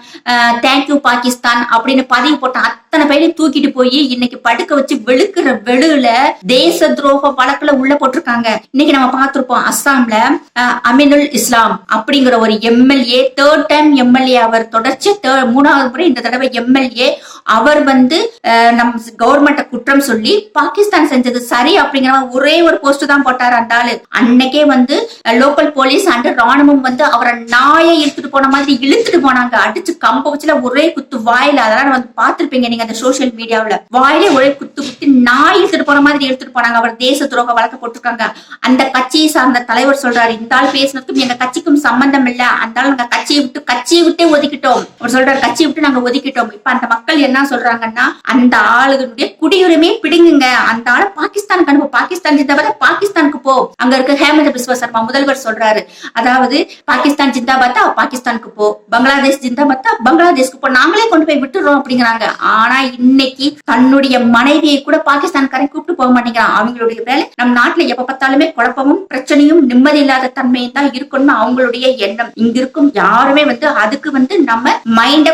thank you Pakistan அப்படின்னு பதிவு போட்ட அத்தனை பேரையும் தூக்கிட்டு போய் இன்னைக்கு படுக்க வச்சு வெளுக்கிற வெளுல தேச துரோக வழக்குல உள்ள போட்டிருக்காங்க. இன்னைக்கு நம்ம பார்த்திருப்போம் அஸ்ஸாம்ல அஹ், அமினுல் இஸ்லாம் அப்படிங்கிற ஒரு எம்எல்ஏ தேர்ட் டைம் எம்எல்ஏ அவர் தொடர்ச்சி மூணாவது கூட இந்த தடவை எம்எல்ஏ அவர் வந்து நம் கவர்மெண்ட்டை குற்றம் சொல்லி பாகிஸ்தான் செஞ்சது சரி அப்படிங்கிற மாதிரி ஒரே ஒரு போஸ்ட் தான் போட்டார் அந்த ஆளு. அன்னைக்கே வந்து லோக்கல் போலீஸ் அண்ட் ராணுவம் வந்து அவரை நாயை இழுத்துட்டு போன மாதிரி இழுத்துட்டு போனாங்க. அடிச்சு கம்ப வச்சுல ஒரே குத்து வாயில. அதெல்லாம் வந்து பார்த்திருப்பீங்க நீங்க அந்த சோசியல் மீடியாவில வாயிலே ஒரே குத்து குத்து நாய் இழுத்துட்டு போன மாதிரி எடுத்துட்டு போனாங்க. அவர் தேச துரோக வழக்கு போட்டிருக்காங்க. அந்த கட்சியை சார்ந்த தலைவர் சொல்றாரு இந்த ஆள் பேசினதுக்கும் எங்க கட்சிக்கும் சம்பந்தம் இல்ல. அந்த ஆள் நாங்க கட்சியை விட்டு கட்சியை விட்டே ஒதுக்கிட்டோம். அவர் சொல்றாரு கட்சியை விட்டு நாங்க ஒதுக்கிட்டோம். இப்ப அந்த மக்கள் என்ன சொல்றாங்கன்னா அந்த ஆளுகளுடைய குடியுரிமையை பிடிங்குங்க. அந்த ஆளை பாகிஸ்தானுக்கு அனுப்பு. பாகிஸ்தான் ஜிந்தாபாத் பாகிஸ்தானுக்கு போ. அங்க இருக்க ஹேமந்த பிஸ்வ சர்மா முதல்வர் சொல்றாரு. அதாவது பாகிஸ்தான் ஜிந்தாபாத்தா பாகிஸ்தானுக்கு போ. பங்களாதேஷ் ஜிந்தாபாத்தா பங்களாதேஷ்க்கு போ. நாங்களே கொண்டு போய் விட்டுறோம் அப்படிங்கிறாங்க. ஆனா இன்னைக்கு தன்னுடைய மனைவியை கூட பாகிஸ்தான்காரன் கூப்பிட்டு போக மாட்டேங்கிறான். அவங்களுடைய வேலை நம் நாட்டுல எப்ப பார்த்தாலுமே குழப்பமும் பிரச்சனையும் நிம்மதி இல்லாத தன்மையும் தான் இருக்கணும்னு அவங்களுடைய எண்ணம். இங்க இருக்கும் யாருமே வந்து அதுக்கு வந்து நம்ம மைண்ட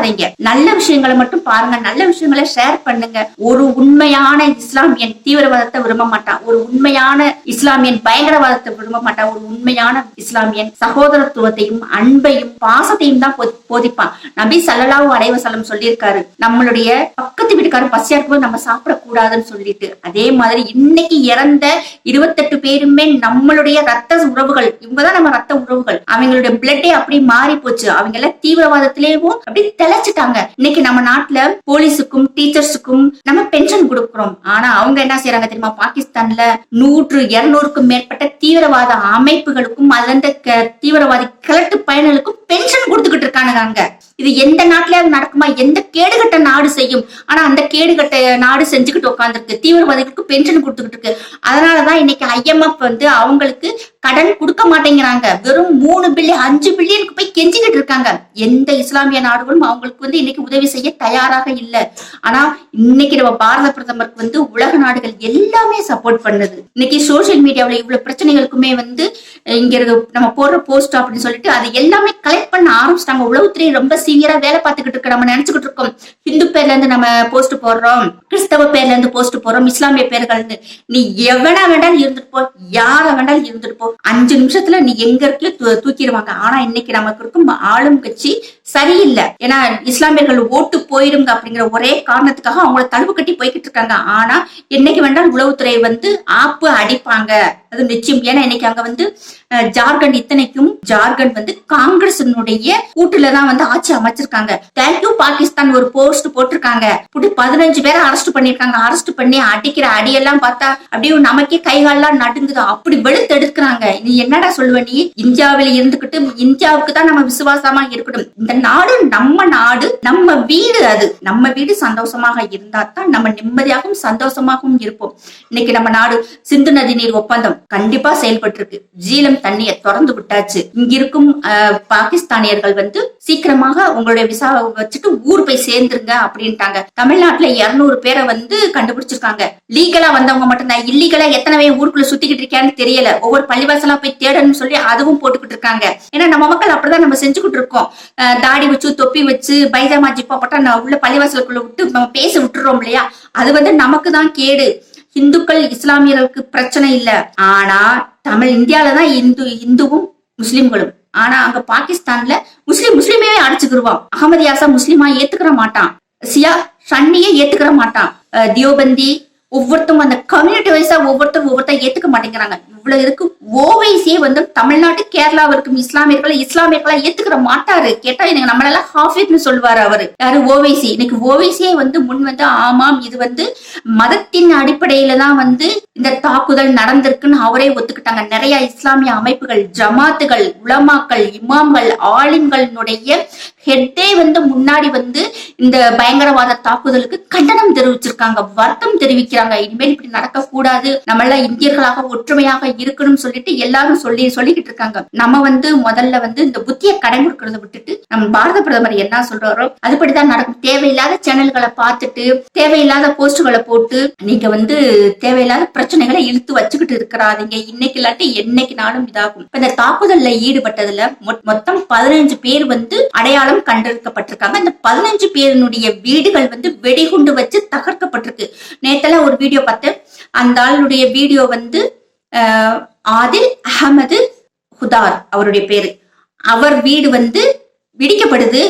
கொடுத்துறாதீங்க நல்ல விஷயங்களை மட்டும் பாருங்க. நல்ல விஷயங்களை ஷேர் பண்ணுங்க. ஒரு உண்மையான இஸ்லாமியன் தீவிரவாதத்தை விரும்ப மாட்டான். ஒரு உண்மையான இஸ்லாமியன் பயங்கரவாதத்தை விரும்ப மாட்டான். ஒரு உண்மையான இஸ்லாமியன் சகோதரத்துவத்தையும் அன்பையும் பாசத்தையும் தான் போதிப்பான். நபி சல்லலாவு அலைவசலம் சொல்லியிருக்காரு நம்மளுடைய பக்கத்து வீட்டுக்காரர் பசியா இருக்கும்போது நம்ம சாப்பிடக்கூடாதுன்னு சொல்லிட்டு. அதே மாதிரி இன்னைக்கு இறந்த இருபத்தெட்டு பேருமே நம்மளுடைய ரத்த உறவுகள் இவங்கதான் நம்ம ரத்த உறவுகள். அவங்களுடைய பிளட்டே அப்படி மாறி போச்சு அவங்க எல்லாம் தீவிரவாதத்திலேயும் அப்படி தெளிச்சிட்டாங்க இன்னைக்கு நம்ம நாட்டுல போலீஸுக்கும் டீச்சர்ஸுக்கும் நம்ம பென்ஷன் கொடுக்கிறோம். ஆனா அவங்க என்ன செய்யறாங்க தெரியுமா? பாகிஸ்தான்ல நூற்று இருநூறுக்கும் மேற்பட்ட தீவிரவாத அமைப்புகளுக்கும் அந்த க- தீவிரவாதி கிழட்டு பயணிகளுக்கும் பென்ஷன் கொடுத்துக்கிட்டு இருக்கானுங்க அங்க. இது எந்த நாட்டிலயாவது நடக்குமா? எந்த கேடுகட்ட நாடு செய்யும்? ஆனா அந்த கேடுகட்ட நாடு செஞ்சுக்கிட்டு உட்காந்துருக்கு தீவிரவாதிகளுக்கு பென்ஷன் கொடுத்துக்கிட்டு இருக்கு. அதனாலதான் இன்னைக்கு ஐஎம்எஃப் வந்து அவங்களுக்கு கடன் கொடுக்க மாட்டேங்கிறாங்க. வெறும் மூணு பில்லியன் அஞ்சு பில்லியனுக்கு போய் கெஞ்சிக்கிட்டு இருக்காங்க. எந்த இஸ்லாமிய நாடுகளும் அவங்களுக்கு வந்து இன்னைக்கு உதவி செய்ய தயாராக இல்ல. ஆனா இன்னைக்கு நம்ம பாரத பிரதமருக்கு வந்து உலக நாடுகள் எல்லாமே சப்போர்ட் பண்ணுது. இன்னைக்கு சோசியல் மீடியாவுல இவ்வளவு பிரச்சனைகளுக்குமே வந்து இங்க இருக்க நம்ம போடுற போஸ்ட் அப்படின்னு சொல்லிட்டு அது எல்லாமே கலெக்ட் பண்ண ஆரம்பிச்சிட்டாங்க. உளவுத்துறை ரொம்ப சீவியரா வேலை பார்த்துக்கிட்டு இருக்க. நம்ம நினைச்சுக்கிட்டு இருக்கோம். ஹிந்து பேர்ல இருந்து நம்ம போஸ்ட் போடுறோம். கிறிஸ்தவ பேர்ல இருந்து போஸ்ட் போடுறோம். இஸ்லாமிய பேர்கள் இருந்து. நீ எவனா வேண்டாலும் இருந்துட்டு போ. யார வேண்டாலும் இருந்துட்டு போ. அஞ்சு நிமிஷத்துல நீ எங்க இருக்கியோ தூக்கிடுவாங்க. ஆனா இன்னைக்கு நமக்கு இருக்கும் ஆளும் கட்சி சரியில்லை. ஏன்னா இஸ்லாமியர்கள் ஓட்டு போயிருங்க அப்படிங்கிற ஒரே காரணத்துக்காக அவங்கள தழுவு கட்டி போய்கிட்டு இருக்காங்க. ஆனா என்னைக்கு வேண்டாலும் உளவுத்துறை வந்து ஆப்பு அடிப்பாங்க. அது நிச்சயம். ஏன்னா இன்னைக்கு அங்க வந்து ஜார்க்கண்ட் இத்தனைக்கும் ஜார்க்கண்ட் வந்து காங்கிரசினுடைய கூட்டுல தான் வந்து ஆட்சி அமைச்சிருக்காங்க. Thank you Pakistan. ஒரு போஸ்ட் போட்டிருக்காங்க. இப்படி பதினஞ்சு பேரை அரெஸ்ட் பண்ணிருக்காங்க அரெஸ்ட் பண்ணி அடிக்கிற அடியெல்லாம் பார்த்தா அப்படியே நமக்கே கைகாலெல்லாம் நடுங்குது. அப்படி வெளுத்து எடுக்கிறாங்க. நீ என்னடா சொல்லுவ நீ? இந்தியாவில இருந்துகிட்டு இந்தியாவுக்கு தான் நம்ம விசுவாசமா இருக்கணும். இந்த நாடு நம்ம நாடு நம்ம வீடு அது. நம்ம வீடு சந்தோஷமாக இருந்தா தான் நம்ம நிம்மதியாகவும் சந்தோஷமாகவும் இருப்போம். இன்னைக்கு நம்ம நாடு சிந்து நதி நீர் ஒப்பந்தம் கண்டிப்பா செயல்பட்டு இருக்கு ஜீலம் தண்ணியை திறந்து விட்டாச்சு. இங்க இருக்கும் பாகிஸ்தானியர்கள் வந்து சீக்கிரமாக உங்களுடைய விசாவை வச்சுட்டு ஊர் போய் சேர்ந்துருங்க அப்படின்ட்டாங்க. தமிழ்நாட்டுல இருநூறு பேரை வந்து கண்டுபிடிச்சிருக்காங்க. லீகலா வந்தவங்க மட்டும்தான். இல்லீகலா எத்தனை பேர் ஊருக்குள்ள சுத்திக்கிட்டு இருக்கான்னு தெரியல. ஒவ்வொரு பள்ளிவாசலா போய் தேடணும்னு சொல்லி அதுவும் போட்டுக்கிட்டு இருக்காங்க. ஏன்னா நம்ம மக்கள் அப்படிதான் நம்ம செஞ்சுக்கிட்டு இருக்கோம். தாடி வச்சு தொப்பி வச்சு பைஜாமா ஜிப்பா போட்டா நான் உள்ள பள்ளிவாசலுக்குள்ள விட்டு நம்ம பேச விட்டுறோம் இல்லையா? அது வந்து நமக்கு தான் கேடு. இந்துக்கள் இஸ்லாமியர்களுக்கு பிரச்சனை இல்ல. ஆனா தமிழ் இந்தியால தான் இந்து இந்துவும் முஸ்லிம்களும். ஆனா அங்க பாகிஸ்தான்ல முஸ்லிம் முஸ்லிமே அடிச்சுக்கிடுவான் அகமது யாசா முஸ்லிமா ஏத்துக்கிற மாட்டான். சியா ஷன்னியே ஏத்துக்கிற மாட்டான். அஹ் தியோபந்தி ஒவ்வொருத்தவங்க அந்த கம்யூனிட்டி வைஸா ஒவ்வொருத்தரும் ஒவ்வொருத்தர் ஏத்துக்க மாட்டேங்கிறாங்க. இவ்வளவு இருக்கு ஓவைசியே வந்து தமிழ்நாட்டு கேரளாவில் இருக்கும் இஸ்லாமியர்களை இஸ்லாமியர்களை ஏத்துக்கிற மாட்டாரு. கேட்டா எனக்கு நம்மளால ஹாஃபித்னு சொல்லுவாரு அவரு. யாரு? ஓவைசி இன்னைக்கு ஓவைசியே வந்து முன் வந்து ஆமாம் இது வந்து மதத்தின் அடிப்படையில தான் வந்து இந்த தாக்குதல் நடந்திருக்குன்னு அவரே ஒத்துக்கிட்டாங்க. நிறைய இஸ்லாமிய அமைப்புகள் ஜமாத்துகள் உலமாக்கள் இமாம்கள் ஆலிம்களினுடைய ஹெட்டே வந்து முன்னாடி வந்து இந்த பயங்கரவாத தாக்குதலுக்கு கண்டனம் தெரிவிச்சிருக்காங்க வருத்தம் தெரிவிக்கிறாங்க. இனிமேல் இப்படி நடக்க கூடாது நம்ம எல்லாம் இந்தியர்களாக ஒற்றுமையாக இருக்கணும்னு சொல்லிட்டு எல்லாரும் சொல்லி சொல்லிக்கிட்டு இருக்காங்க. நம்ம வந்து முதல்ல வந்து இந்த புத்திய கடன் கொடுக்கறத விட்டுட்டு நம்ம பாரத பிரதமர் என்ன சொல்றாரோ அதுபடிதான் நடக்கும். தேவையில்லாத சேனல்களை பார்த்துட்டு தேவையில்லாத போஸ்டுகளை போட்டு நீங்க வந்து தேவையில்லாத பிரச்சனைகளை இழுத்து வச்சுக்கிட்டு இருக்கிறாதீங்க. இன்னைக்கு இல்லாட்டி என்னைக்குனாலும் இதாகும். இந்த தாக்குதல்ல ஈடுபட்டதுல மொத்தம் பதினஞ்சு பேர் வந்து அடையாளம் கண்டெடுக்கப்பட்டிருக்காங்க. இந்த பதினஞ்சு பேரினுடைய வீடுகள் வந்து வெடிகுண்டு வச்சு தகர்க்கப்பட்டிருக்கு. நேத்தெல்லாம் ஒரு வீடியோ பார்த்தேன். அந்த ஆளுடைய வீடியோ வந்து ஆதில் அகமது ஹுதார் அவருடைய பேரு. அவர் வீடு வந்து வெடிக்கப்படுது.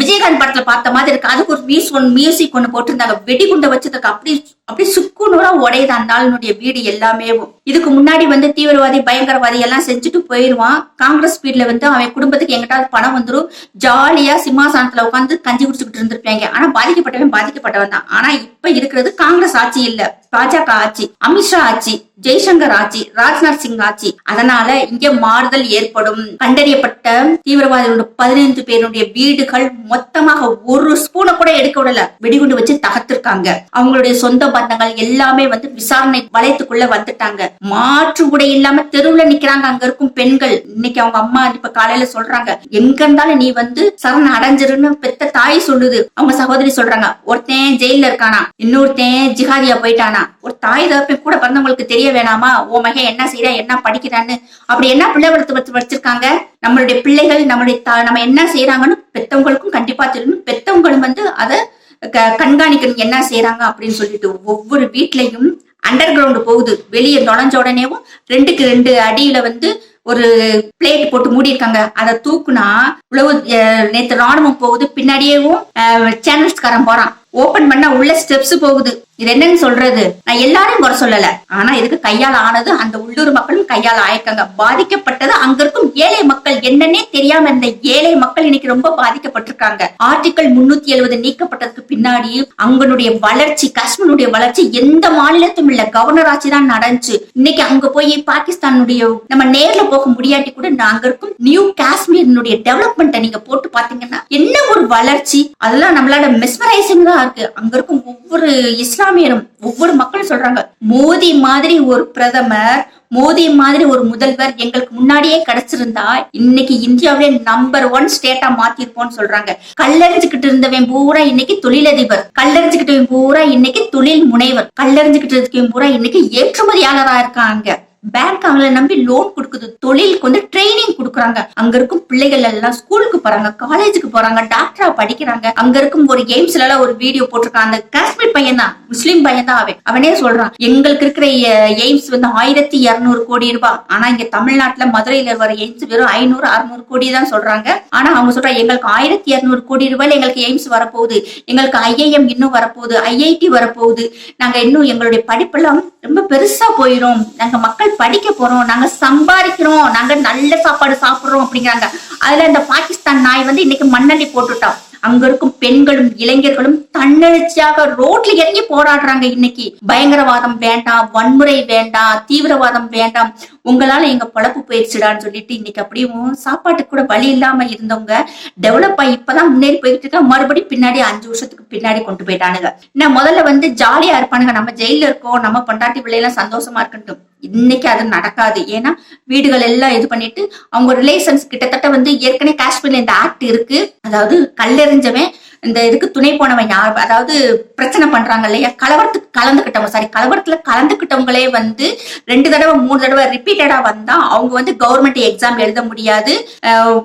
விஜயகாந்த் படத்துல பார்த்த மாதிரி இருக்கு. அதுக்கு ஒரு மியூஸ் ஒன் மியூசிக் ஒன்று போட்டிருந்தாங்க. வெடிகுண்டை வச்சதுக்கு அப்படி அப்படி சுக்குநூறா உடையது அந்த ஆளுனுடைய வீடு எல்லாமே. இதுக்கு முன்னாடி வந்து தீவிரவாதி பயங்கரவாதி எல்லாம் செஞ்சுட்டு போயிருவான். காங்கிரஸ் ஸ்பீட்ல வந்து அவன் குடும்பத்துக்கு எங்கிட்டாவது பணம் வந்துடும் ஜாலியா சிம்மாசனத்துல உட்காந்து கஞ்சி குடிச்சுக்கிட்டு இருந்திருப்பாங்க. ஆனா பாதிக்கப்பட்டவன் பாதிக்கப்பட்டவன் தான். ஆனா இப்ப இருக்கிறது காங்கிரஸ் ஆட்சி இல்ல. பாஜக ஆட்சி அமித்ஷா ஆட்சி ஜெய்சங்கர் ஆட்சி ராஜ்நாத் சிங் ஆட்சி. அதனால இங்க மாறுதல் ஏற்படும். கண்டறியப்பட்ட தீவிரவாதிகளோட பதினைந்து பேருடைய வீடு வீடுகள் மொத்தமாக ஒரு ஸ்பூனை கூட எடுக்க விடல. வெடிகுண்டு வச்சு தகர்த்திருக்காங்க. அவங்களுடைய சொந்த பந்தங்கள் எல்லாமே வந்து விசாரணை வளையத்துக்குள்ள வந்துட்டாங்க. மாற்று உடை இல்லாம தெருவுல நிக்கிறாங்க. அங்க இருக்கும் பெண்கள். இன்னைக்கு அவங்க அம்மா இப்ப காலையில சொல்றாங்க எங்க இருந்தாலும் நீ வந்து சரண் அடைஞ்சிருன்னு பெத்த தாய் சொல்லுது. அவங்க சகோதரி சொல்றாங்க ஒருத்தன் ஜெயில இருக்கானா? இன்னொருத்தன் ஜிஹாதியா போயிட்டானா? ஒரு தாய் தகப்பன் கூட பிறந்தவங்களுக்கு தெரிய வேணாமா? ஓ மகன் என்ன செய்யறா என்ன படிக்கிறான்னு? அப்படி என்ன பிள்ளை வளர்த்து வச்சிருக்காங்க? நம்மளுடைய பிள்ளைகள் நம்மளுடைய தா- நம்ம என்ன செய்யறாங்கன்னு பெத்தவங்களுக்கும் கண்டிப்பா தெரியணும் பெத்தவங்களும் வந்து அதை க- கண்காணிக்கணும். என்ன செய்யறாங்க அப்படின்னு சொல்லிட்டு ஒவ்வொரு வீட்லயும் அண்டர் கிரவுண்ட் போகுது. வெளியே நுழைஞ்ச உடனேவும் ரெண்டுக்கு ரெண்டு அடியில வந்து ஒரு பிளேட் போட்டு மூடி இருக்காங்க அதை தூக்குனா உழவு நேற்று நேத்து ராணுவம் போகுது. பின்னாடியேவும் சேனல்ஸ்காரன் போறான். ஓபன் பண்ணா உள்ள ஸ்டெப்ஸ் போகுது. இது என்னன்னு சொல்றது? நான் எல்லாரையும் குறை சொல்லல. ஆனா இதுக்கு கையால் ஆனது அந்த உள்ளூர் மக்களும் கையால் ஆயிருக்காங்க. பாதிக்கப்பட்டது அங்க இருக்கும் ஏழை மக்கள். என்னன்னே தெரியாம இருந்த ஏழை மக்கள் இன்னைக்கு ரொம்ப பாதிக்கப்பட்டிருக்காங்க. ஆர்டிகல் முன்னூத்தி எழுபது நீக்கப்பட்டதுக்கு பின்னாடி அங்கனுடைய வளர்ச்சி காஷ்மீருடைய வளர்ச்சி எந்த மாநிலத்தும் இல்ல. கவர்னர் ஆட்சி தான் நடந்துச்சு. இன்னைக்கு அங்க போய் பாகிஸ்தானுடைய நம்ம நேர்ல போக முடியாட்டி கூட நான் அங்க இருக்கும் நியூ காஷ்மீரினுடைய டெவலப்மெண்ட்டை நீங்க போட்டு பாத்தீங்கன்னா என்ன ஒரு வளர்ச்சி? அதெல்லாம் நம்மளால மெஸ்மரைசிங் தான் இருக்கு. அங்க இருக்கும் ஒவ்வொரு இஸ்லாமியரும் ஒவ்வொரு மக்களும் சொல்றாங்க மோதி மாதிரி ஒரு பிரதமர் மோதி மாதிரி ஒரு முதல்வர் எங்களுக்கு முன்னாடியே கிடைச்சிருந்தா இன்னைக்கு இந்தியாவிலே நம்பர் ஒன் ஸ்டேட்டா மாத்திருப்போம்னு சொல்றாங்க. கல்லறிஞ்சுக்கிட்டு இருந்தவன் பூரா இன்னைக்கு தொழிலதிபர் கல்லறிஞ்சுக்கிட்டவன் பூரா இன்னைக்கு தொழில் முனைவர் கல்லறிஞ்சுக்கிட்டு இருக்கவன் பூரா இன்னைக்கு ஏற்றுமதியாளரா இருக்காங்க. பேங்க் அவங்களை நம்பி லோன் கொடுக்குது தொழிலுக்கு வந்து ட்ரைனிங் கொடுக்குறாங்க. அங்க இருக்கும் பிள்ளைகள் எல்லாம் ஸ்கூலுக்கு போறாங்க காலேஜுக்கு போறாங்க டாக்டரா படிக்கிறாங்க. அங்க இருக்கும் ஒரு கேம்ஸ்ல எல்லாம் ஒரு வீடியோ போட்டிருக்காங்க அந்த காஷ்மீர் பையன் தான் முஸ்லீம் பையன் தான் அவன். அவனே சொல்றான் எங்களுக்கு இருக்கிற எய்ம்ஸ் வந்து ஆயிரத்தி இருநூறு கோடி ரூபாய். ஆனா இங்க தமிழ்நாட்டுல மதுரையில வர எய்ம்ஸ் வெறும் ஐநூறு அறுநூறு கோடி தான் சொல்றாங்க. ஆனா அவங்க சொல்றாங்க எங்களுக்கு ஆயிரத்தி இருநூறு கோடி ரூபாயில எங்களுக்கு எய்ம்ஸ் வரப்போகுது. எங்களுக்கு ஐஐஎம் இன்னும் வரப்போகுது ஐஐடி வரப்போகுது. நாங்க இன்னும் எங்களுடைய படிப்பெல்லாம் ரொம்ப பெருசா போயிரும். நாங்க மக்கள் படிக்க போறோம் நாங்க சம்பாதிக்கிறோம் நாங்க நல்ல சாப்பாடு சாப்பிடுறோம் அப்படிங்கிறாங்க. அதுல இந்த பாகிஸ்தான் நாய் வந்து இன்னைக்கு மண்ணள்ளி போட்டுட்டான். அங்க இருக்கும் பெண்களும் இளைஞர்களும் தன்னெழுச்சியாக ரோட்ல இறங்கி போராடுறாங்க இன்னைக்கு. பயங்கரவாதம் வேண்டாம் வன்முறை வேண்டாம் தீவிரவாதம் வேண்டாம். உங்களால எங்க பொழப்பு போயிடுச்சுடான்னு சொல்லிட்டு இன்னைக்கு அப்படியும் சாப்பாட்டுக்கு கூட வழி இல்லாம இருந்தவங்க டெவலப் ஆகி இப்பதான் முன்னேறி போயிட்டு இருக்கா? மறுபடியும் பின்னாடி அஞ்சு வருஷத்துக்கு பின்னாடி கொண்டு போயிட்டானுங்க. நான் முதல்ல வந்து ஜாலியா இருப்பானுங்க. நம்ம ஜெயில இருக்கோம் நம்ம பொண்டாட்டி பிள்ளைலாம் சந்தோஷமா இருக்கட்டும். இன்னைக்கு அது நடக்காது. ஏன்னா வீடுகள் எல்லாம் இது பண்ணிட்டு அவங்க ரிலேஷன்ஸ் கிட்டத்தட்ட வந்து ஏற்கனவே காஷ்மீர்ல இந்த ஆக்ட் இருக்கு. அதாவது கல்லெறிஞ்சவன் இந்த இதுக்கு துணை போனவன் யார்? அதாவது பிரச்சனை பண்றாங்க இல்லையா? கலவரத்துக்கு கலந்துக்கிட்டவங்க சாரி கலவரத்துல கலந்துக்கிட்டவங்களே வந்து ரெண்டு தடவை மூணு தடவை ரிப்பீட்டடா வந்தா அவங்க வந்து கவர்மெண்ட் எக்ஸாம் எழுத முடியாது.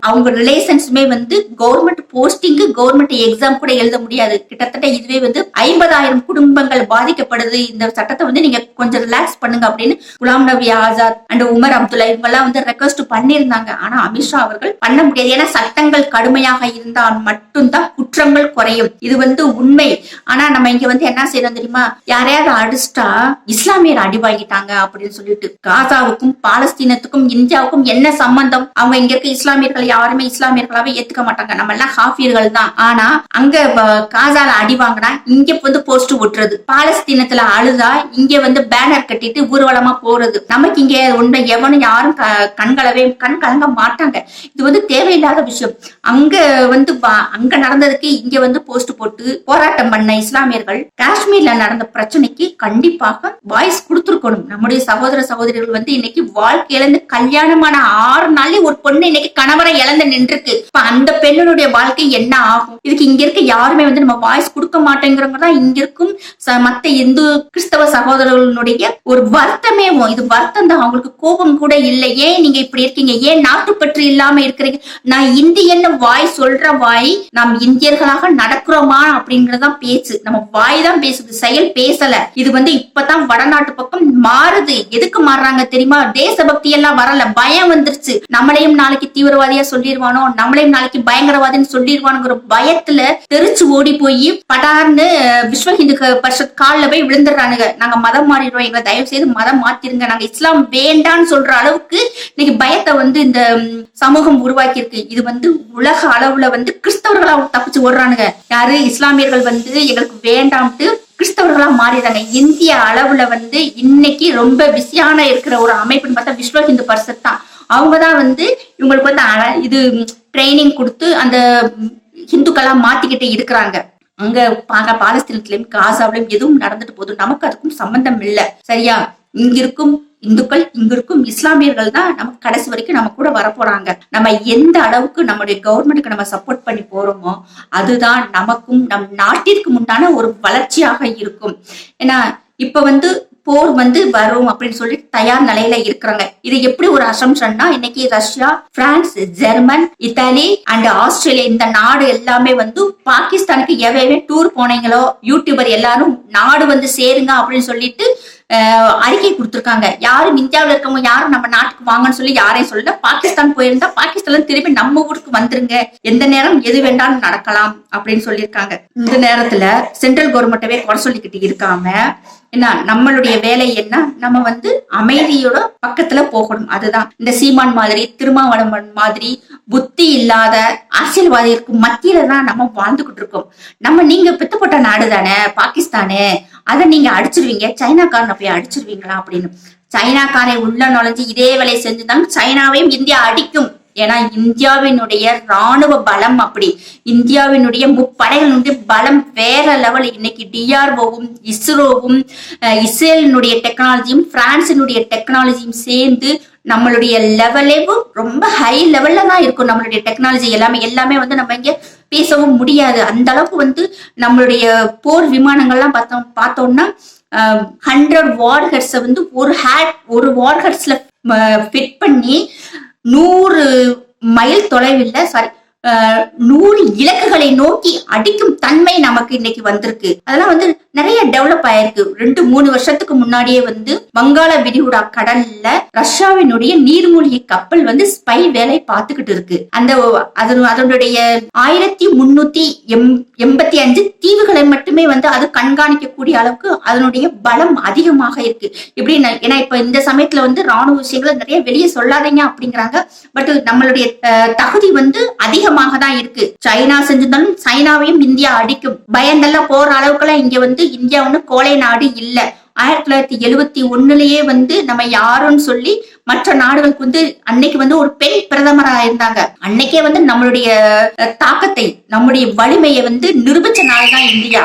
அவங்க ரிலேஷன்ஸுமே வந்து கவர்மெண்ட் போஸ்டிங் கவர்மெண்ட் எக்ஸாம் கூட எழுத முடியாது. கிட்டத்தட்ட இதுவே வந்து ஐம்பதாயிரம் குடும்பங்கள் பாதிக்கப்படுது. இந்த சட்டத்தை வந்து நீங்க கொஞ்சம் ரிலாக்ஸ் பண்ணுங்க அப்படின்னு குலாம் நபி ஆசாத் அண்ட் உமர் அப்துல்லா இவங்க எல்லாம் வந்து ரெக்வஸ்ட் பண்ணியிருந்தாங்க. ஆனா அமித்ஷா அவர்கள் பண்ண முடியாது. ஏன்னா சட்டங்கள் கடுமையாக இருந்தால் மட்டும்தான் குற்றங்கள் போர்கள் குறையும். இது வந்து உண்மை. ஆனா நம்ம இங்க வந்து என்ன செய்யறோம் தெரியுமா? யாரையாவது அடிச்சிட்டா இஸ்லாமியர் அடி வாங்கிட்டாங்க அப்படின்னு சொல்லிட்டு காசாவுக்கும் பாலஸ்தீனத்துக்கும் இந்தியாவுக்கும் என்ன சம்பந்தம்? அவங்க இங்க இருக்க இஸ்லாமியர்கள் யாருமே இஸ்லாமியர்களாவே ஏத்துக்க மாட்டாங்க. நம்ம எல்லாம் ஹாஃபியர்கள் தான். ஆனா அங்க காசால அடி வாங்கினா இங்க வந்து போஸ்ட் ஒட்டுறது பாலஸ்தீனத்துல அழுதா இங்க வந்து பேனர் கட்டிட்டு ஊர்வலமா போறது. நமக்கு இங்க உண்மை. எவனும் யாரும் க- கண்களவே கண் கலங்க மாட்டாங்க. இது வந்து தேவையில்லாத விஷயம். அங்க வந்து அங்க நடந்ததுக்கு இங்க வந்து போஸ்ட் போட்டு போராட்டம் பண்ண இஸ்லாமியர்கள் காஷ்மீர்ல நடந்த பிரச்சனைக்கு கண்டிப்பாக வாய்ஸ் கொடுத்துருக்கணும். நம்முடைய சகோதர சகோதரிகள் வந்து இன்னைக்கு வாழ்க்கையில இருந்து கல்யாணமான ஆறு நாள்லயே ஒரு பொண்ணு இன்னைக்கு கணவரை இழந்து நின்றுருக்கு. இப்ப அந்த பெண்ணுடைய வாழ்க்கை என்ன ஆகும்? இதுக்கு இங்க இருக்க யாருமே வந்து நம்ம வாய்ஸ் கொடுக்க மாட்டேங்கிறவங்க தான் இங்க இருக்கும். மத்த இந்து கிறிஸ்தவ சகோதரர்களுடைய ஒரு வருத்தமே இது வருத்தம் தான். அவங்களுக்கு கோபம் கூட இல்லை ஏன் நீங்க இப்படி இருக்கீங்க. ஏன் நாட்டுப்பற்று இல்லாம இருக்கிறீங்க? நான் இந்தியன்னு வாய் சொல்ற வாய் நாம் இந்தியர்களாக நடக்கிறோமா அப்படிங்கறதான் பேச்சு. நம்ம வாய் தான் பேசுது செயல் பேசல. இது வந்து இப்பதான் வடநாட்டு பக்கம் மாறுது. எதுக்கு மாறுறாங்க தெரியுமா? தேசபக்தி எல்லாம் வரல. பயம் வந்துருச்சு. நம்மளையும் நாளைக்கு தீவிரவாதியா சொல்லிடுவானோ நம்மளையும் நாளைக்கு பயங்கரவாதின்னு சொல்லிடுவானுங்கிற பயத்துல தெரிச்சு ஓடி போய் படார்னு விஸ்வ ஹிந்து பரிஷத் கால்ல போய் விழுந்துடுறானுங்க. நாங்க மதம் மாறிடுவோம் எங்களை தயவு செய்து மதம் மாத்திருங்க. நாங்க இஸ்லாம் வேண்டான்னு சொல்ற அளவுக்கு இன்னைக்கு பயத்தை வந்து இந்த சமூகம் உருவாக்கி இருக்கு இது வந்து உலக அளவுல வந்து கிறிஸ்தவர்களா தப்பிச்சு ஓடுறானுங்க. யாரு? இஸ்லாமியர்கள் வந்து எங்களுக்கு வேண்டாம்ட்டு கிறிஸ்தவர்களா மாறிடுறாங்க இந்திய அளவுல வந்து இன்னைக்கு ரொம்ப பிஸியான இருக்கிற ஒரு அமைப்புன்னு பார்த்தா விஸ்வ ஹிந்து பரிஷத் தான். அவங்கதான் வந்து இவங்களுக்கு வந்து இது ட்ரைனிங் கொடுத்து அந்த ஹிந்துக்களா மாத்திக்கிட்டு இருக்கிறாங்க. அங்க பாங்க பாலஸ்தீனத்திலயும் காசாவிலும் எதுவும் நடந்துட்டு போதும் நமக்கு அதுக்கும் சம்பந்தம் இல்ல. சரியா? இங்க இருக்கும் இந்துக்கள் இங்க இருக்கும் இஸ்லாமியர்கள் தான் நமக்கு கடைசி வரைக்கும் நம்ம கூட வரப்போறாங்க. நம்ம எந்த அளவுக்கு நம்முடைய கவர்மெண்ட்டுக்கு நம்ம சப்போர்ட் பண்ணி போறோமோ அதுதான் நமக்கும் நம் நாட்டிற்கு முன்னான ஒரு வளர்ச்சியாக இருக்கும். ஏன்னா இப்ப வந்து போர் வந்து வரும் அப்படின்னு சொல்லி தயார் நிலையில இருக்கிறாங்க. இது எப்படி ஒரு அசம்ஷன்னா இன்னைக்கு Russia France German Italy and Australia இந்த நாடு எல்லாமே வந்து பாகிஸ்தானுக்கு எவையவே டூர் போனீங்களோ யூடியூபர் எல்லாரும் நாடு வந்து சேருங்க அப்படின்னு சொல்லிட்டு அறிக்கை கொடுத்திருக்காங்க. யாரும் இந்தியாவுல இருக்கவங்க யாரும் நம்ம நாட்டுக்கு வாங்கன்னு சொல்லி யாரையும் சொல்லல. பாகிஸ்தான் போயிருந்தா பாகிஸ்தான்ல திரும்பி நம்ம ஊருக்கு வந்துருங்க. எந்த நேரம் எது வேண்டாலும் நடக்கலாம் அப்படின்னு சொல்லியிருக்காங்க. இந்த நேரத்துல சென்ட்ரல் கவர்மெண்டவே குறை சொல்லிக்கிட்டு இருக்காம என்ன நம்மளுடைய வேலை என்ன? நம்ம வந்து அமைதியோட பக்கத்துல போகணும். அதுதான். இந்த சீமான் மாதிரி திருமாவளவன் மாதிரி புத்தி இல்லாத அரசியல்வாதிகளுக்கு மத்தியில தான் நம்ம வாழ்ந்துகிட்டு இருக்கோம். நம்ம நீங்க பித்தப்பட்ட நாடு தானே பாகிஸ்தானு. அதை நீங்க அடிச்சிருவீங்க. சைனாக்காரன் போய் அடிச்சிருவீங்களா அப்படின்னு. சைனாக்காரை உள்ள நுழைஞ்சு இதே வேலையை செஞ்சுதான் சைனாவையும் இந்தியா அடிக்கும். ஏன்னா இந்தியாவினுடைய ராணுவ பலம் அப்படி. இந்தியாவினுடைய முப்படைகளுடைய பலம் வேற லெவல் இன்னைக்கு டிஆர்ஓவும் இஸ்ரோவும் இஸ்ரேலினுடைய டெக்னாலஜியும் பிரான்சினுடைய டெக்னாலஜியும் சேர்ந்து நம்மளுடைய லெவலேவும் ரொம்ப ஹை லெவல்ல தான் இருக்கும். நம்மளுடைய டெக்னாலஜி எல்லாமே எல்லாமே வந்து நம்ம இங்க பேசவும் முடியாது. அந்த அளவுக்கு வந்து நம்மளுடைய போர் விமானங்கள்லாம் பார்த்தோம் பார்த்தோம்னா ஹண்ட்ரட் வார்ஹெட்ஸை வந்து ஒரு ஹேட் ஒரு வார்ஹர்ஸ்ல ஃபிட் பண்ணி நூறு மைல் தொலைவில் சாரி நூறு இலக்குகளை நோக்கி அடிக்கும் தன்மை நமக்கு இன்னைக்கு வந்திருக்கு. அதெல்லாம் வந்து நிறைய டெவலப் ஆயிருக்கு. ரெண்டு மூணு வருஷத்துக்கு முன்னாடியே வந்து வங்காள விரிகுடா கடல்ல ரஷ்யாவினுடைய நீர்மூழ்கி கப்பல் வந்து ஸ்பை வேலை பார்த்துக்கிட்டு இருக்கு. அந்த அது அதனுடைய ஆயிரத்தி முன்னூத்தி எம் எண்பத்தி அஞ்சு தீவுகளை மட்டுமே வந்து அது கண்காணிக்கக்கூடிய அளவுக்கு அதனுடைய பலம் அதிகமாக இருக்கு. இப்படி ஏன்னா இப்ப இந்த சமயத்துல வந்து ராணுவ விஷயங்களை நிறைய வெளியே சொல்லாதீங்க அப்படிங்கிறாங்க. பட் நம்மளுடைய தகுதி வந்து அதிகமாக தான் இருக்கு. சைனா செஞ்சிருந்தாலும் சைனாவையும் இந்தியா அடிக்கும். பயந்தெல்லாம் போற அளவுக்குலாம் இங்க வந்து இந்தியா ஒண்ணு கோலை நாடு இல்ல. ஆயிரத்தி தொள்ளாயிரத்தி எழுவத்தி ஒண்ணுலயே வந்து நம்ம யாருன்னு சொல்லி மற்ற நாடுகளுக்கு வந்து அன்னைக்கு வந்து ஒரு பெண் பிரதமரா இருந்தாங்க. அன்னைக்கே வந்து நம்மளுடைய தாக்கத்தை நம்முடைய வலிமையை வந்து நிரூபிச்ச நாள் தான் இந்தியா.